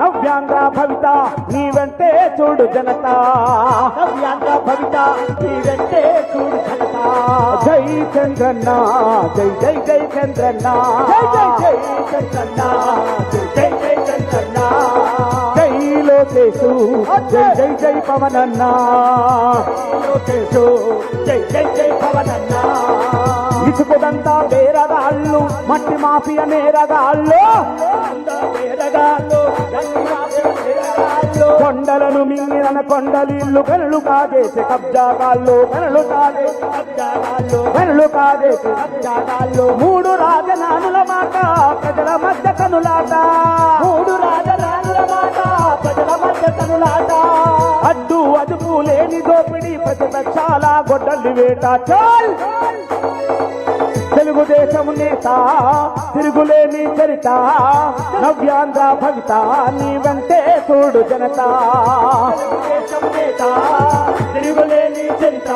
నవ్యాంధ్ర భవిత నీ వెంటే చూడు జనత. నవ్యాంధ్ర భవిత నీ వెంటే చూడు ఘనత జై చంద్రన్న జై జై జై చంద్రన్న. జై జై జై చంద్రన్న జై జై జై చంద్రన్న. జై లోకేశు జై జై జై పవనన్న. లోకేశు జై జై జై పవనన్న. ఇసుకుదంతా బేరగాళ్ళు మట్టి మాఫియ నేరగాళ్ళు మాఫియా వేరగాళ్ళు కొండలను మింగిన కొండలిల్లు కనులు కాజేసే కబ్జాగాళ్ళు కనులు కాజేసే కబ్జాగాళ్ళు కనులు కాజేసే కబ్జాగాళ్ళు మూడు రాజనానుల మాట ప్రజల మధ్య కనులాట. మూడు రాజనానుల మాట ప్రజల మధ్య కనులాట. అడ్డు అదుపు లేని దోపిడీ ప్రతిపక్షాల గొడ్డలి వేట. చాల్! తెలుగుదేశం నేత తిరుగులేని చరిత నవ్యాంధ్ర భవిత నీ వెంటే చూడు జనత. దేశం నేత తిరుగులేని చరిత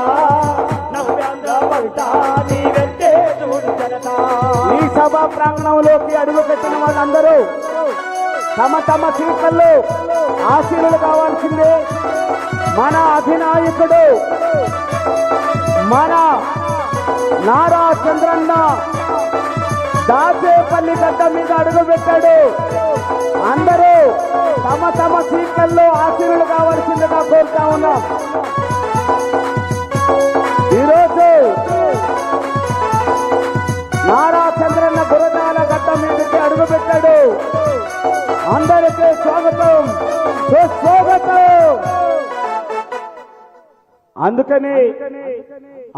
నవ్యాంధ్ర భవిత నీ వెంటే చూడు జనత. ఈ సభ ప్రాంగణంలోకి అడుగు పెట్టిన వాళ్ళందరూ తమ తమ సీట్లలో ఆశీనులు కావాల్సిందే. మన అధినాయకుడు మన నారా చంద్రన్న దాచేపల్లి గడ్డ మీద అడుగుపెట్టాడు అందరూ తమ తమ సీట్లలో ఆశీనులు కావాల్సిందిగా కోరుతా ఉన్నాం. ఈరోజు నారా చంద్రన్న గురజాల గడ్డ మీదకి అడుగుపెట్టాడు అందరికీ స్వాగతం. సుస్వాగతం అందుకని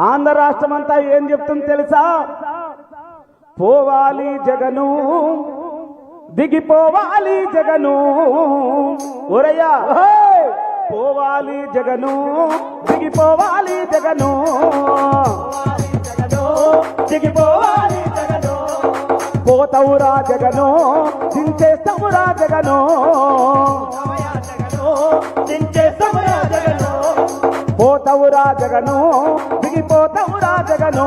ఆంధ్ర రాష్ట్రం అంతా ఏం చెప్తుంది తెలుసా? పోవాలి జగను దిగిపోవాలి జగను. ఒరయ్యా పోవాలి జగను దిగిపోవాలి జగను. దిగిపోవాలి జగను. పోతవురా జగను దించేస్తావురా జగను. సమయ జగను. పోతవురా జగను దిగిపోతవురా జగను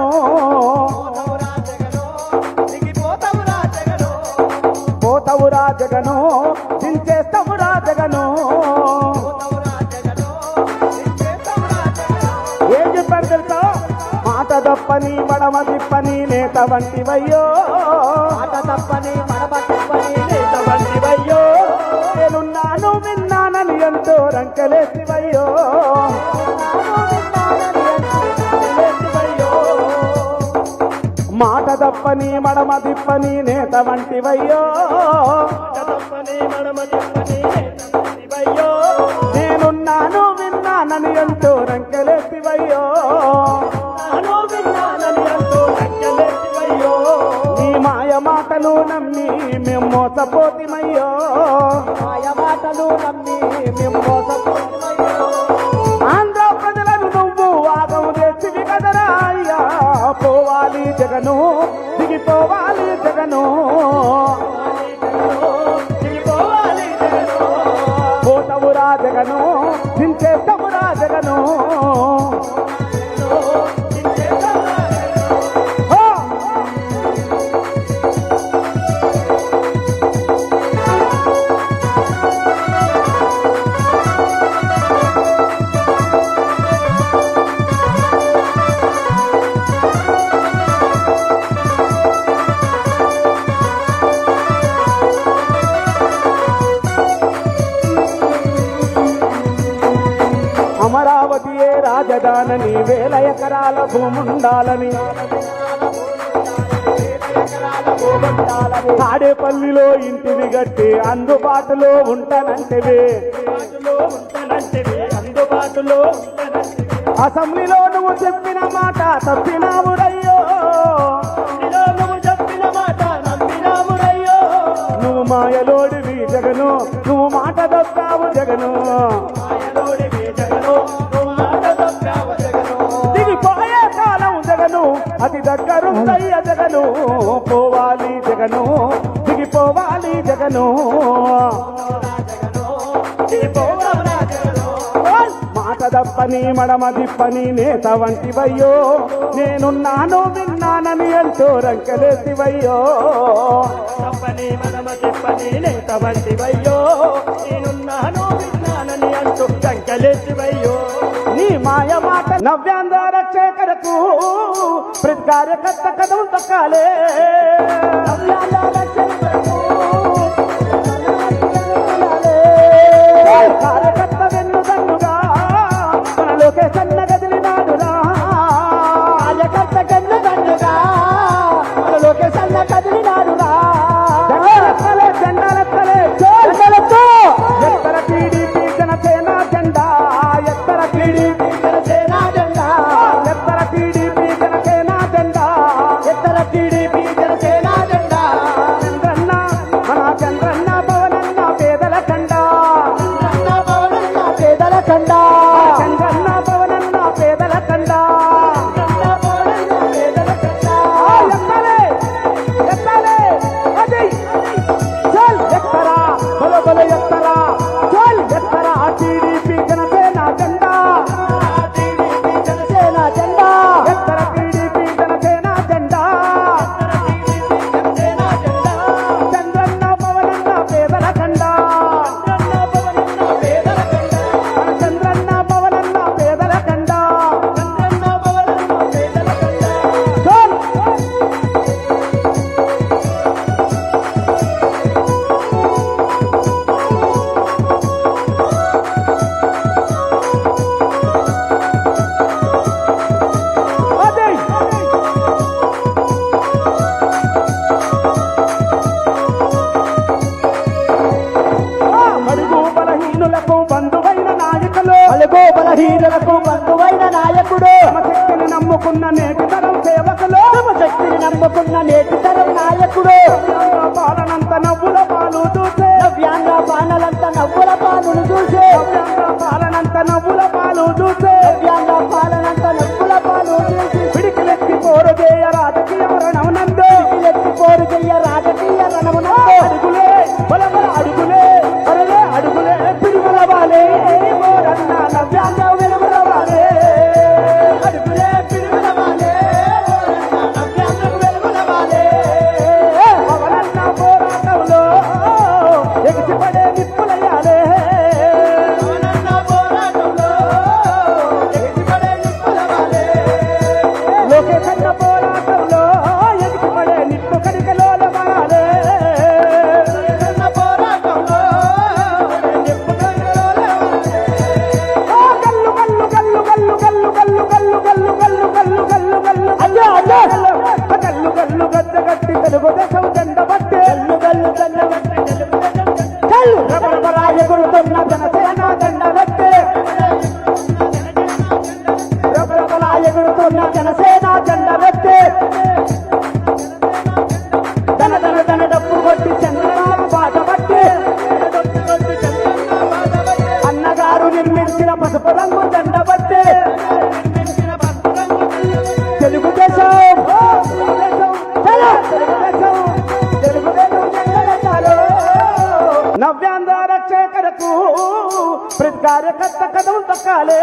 పోతవురా జగను దించేస్తావురా జగను ఏం చెప్పారు తెలుసా? మాట తప్పని మడమ తిప్పని నేత వంటివయ్యో. మాట తప్పని మడమ తప్పని నేత వంటివయ్యో. నేనున్నాను విన్నానని ఎంతో రంకలేసివయ్యో మాట తప్పని మడమ తిప్పని నేత వంటివయ్యో. నేనున్నాను విన్నానని ఎంతో రంకలేసివయ్యో నీ మాయ మాటలు నమ్మి మేము మోసపోతిమయ్యో. మాటలు నమ్మి మేము రాజధానని వేల ఎకరాల భూముండాలని తాడేపల్లిలో ఇంటిని గట్టి అందుబాటులో ఉంటానంటేవే అందుబాటులో. అసెంబ్లీలో నువ్వు చెప్పిన మాట తప్పినావు రయ్యో ఇదిగో నువ్వు చెప్పిన మాట నమ్మినామురయ్యో. నువ్వు మాయలోడివి జగను నువ్వు మాట తప్పావు జగను అది దగ్గరుందయ్య జగను. పోవాలి జగను దిగిపోవాలి జగను. మాట దప్పని మడమ నేత వంటివయ్యో. నేనున్నాను విన్నానని ఎంతో రంకెలేసివయ్యో. దప్పని మడమ దిప్పని నేత వంటివయ్యో. నేనున్నాను విన్నానని ఎంతో రంకెలేసివయ్యో. మాయ మాట. నవ్యాంధ్ర రక్షకరకు ప్రతి కార్యకర్త కథం తొక్కాలే నవ్యాంధ్ర రక్షకరకు காத்திட హీరలకు బంధువైన నాయకుడు. శక్తిని నమ్ముకున్న నేటితరం సేవకులు. తమ శక్తిని నమ్ముకున్న నేటితరం నాయకుడు. పాలనంత నవ్వుల పాలు చూసే. వ్యాంగ పానలంత నవ్వుల పాలు చూసే. పాలనంత నవ్వుల పాలు చూసే. వ్యాంగ పాలనంత నవ్వుల పాలు చూసి. పిడికిలెత్తి కోరుదే జనసేన జెండా పెట్టి తన తన తన డబ్బు కొట్టి చంద్రబాబు బాట పట్టి. అన్నగారు నిర్మించిన పసుపు రంగు కార్యకర్త కథం తక్కాలే.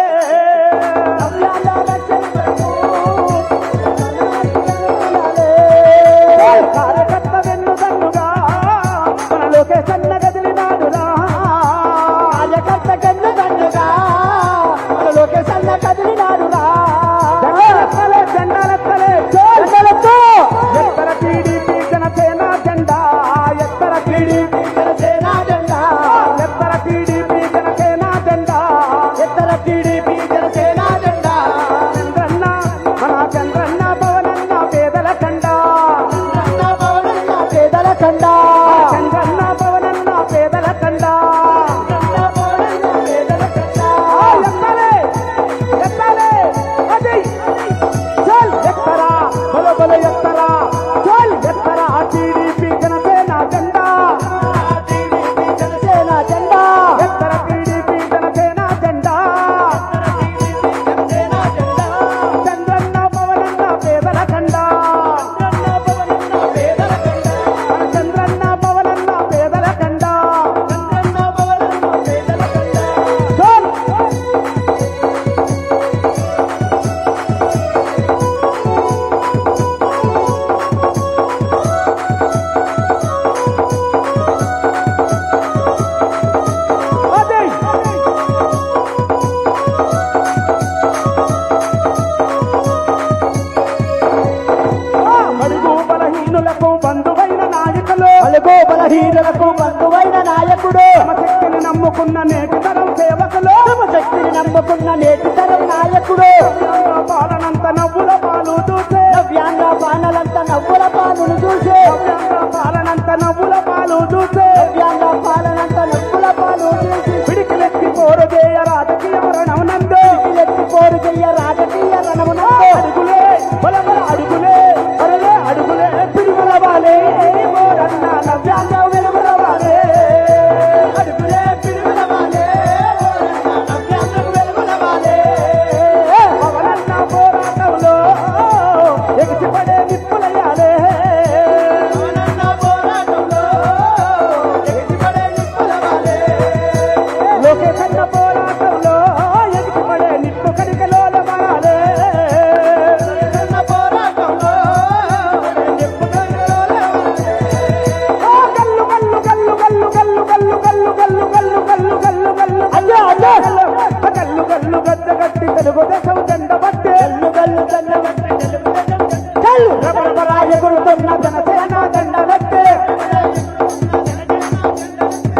రఘురాయకుడుతున్న జనసేన దండ వ్యక్తి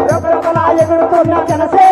రఘురాయకుడుతున్న జనసేన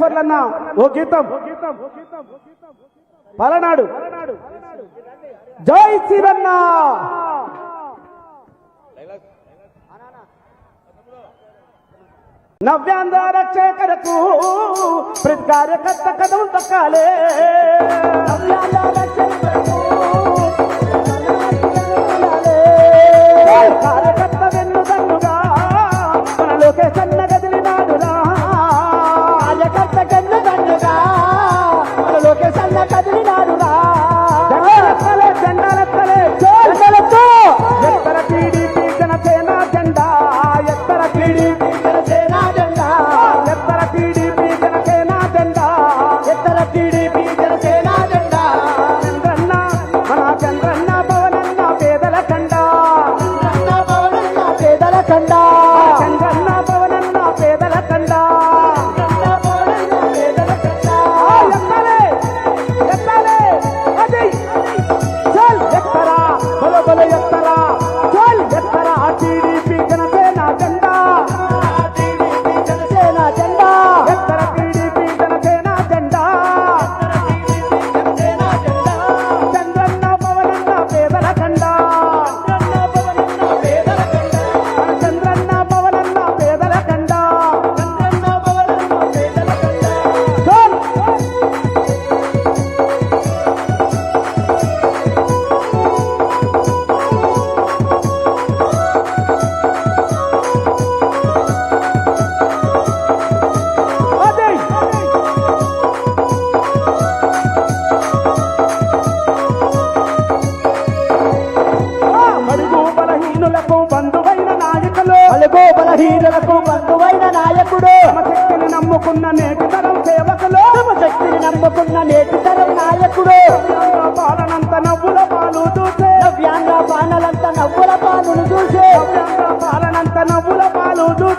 వెంకటేశ్వర్లన్న ఓ గీతం. పలనాడు. జై శివన్న. నవ్యాంధ్ర ప్రతి కార్యకర్త కథం తక్కాలే. కార్యకర్త వెన్ను తన్నుగా మనలోకే సన్న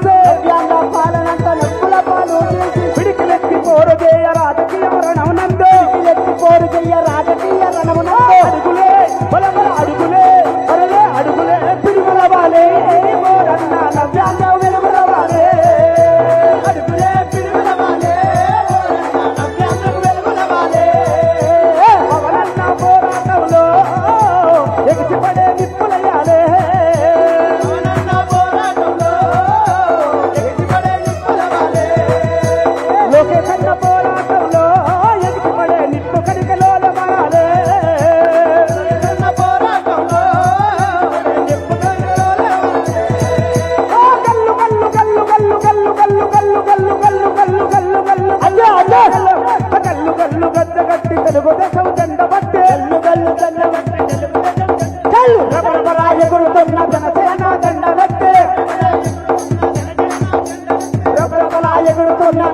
Okay.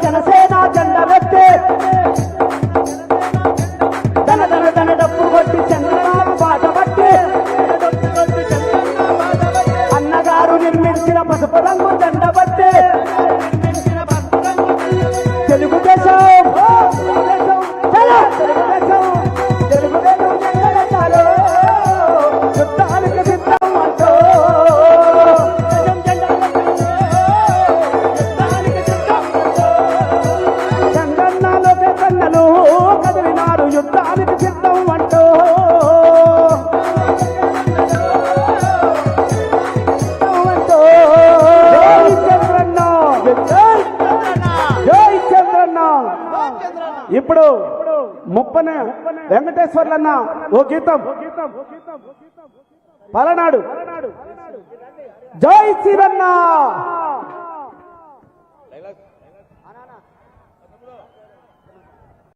జనసేన జెండా జెండమెత్తే జంటలు కదిలినారు యుద్ధానికి సిద్ధం అంటూ. ఇప్పుడు ముప్పన వెంకటేశ్వర్లన్న ఓ గీతం. పలనాడు. జై శివన్నా.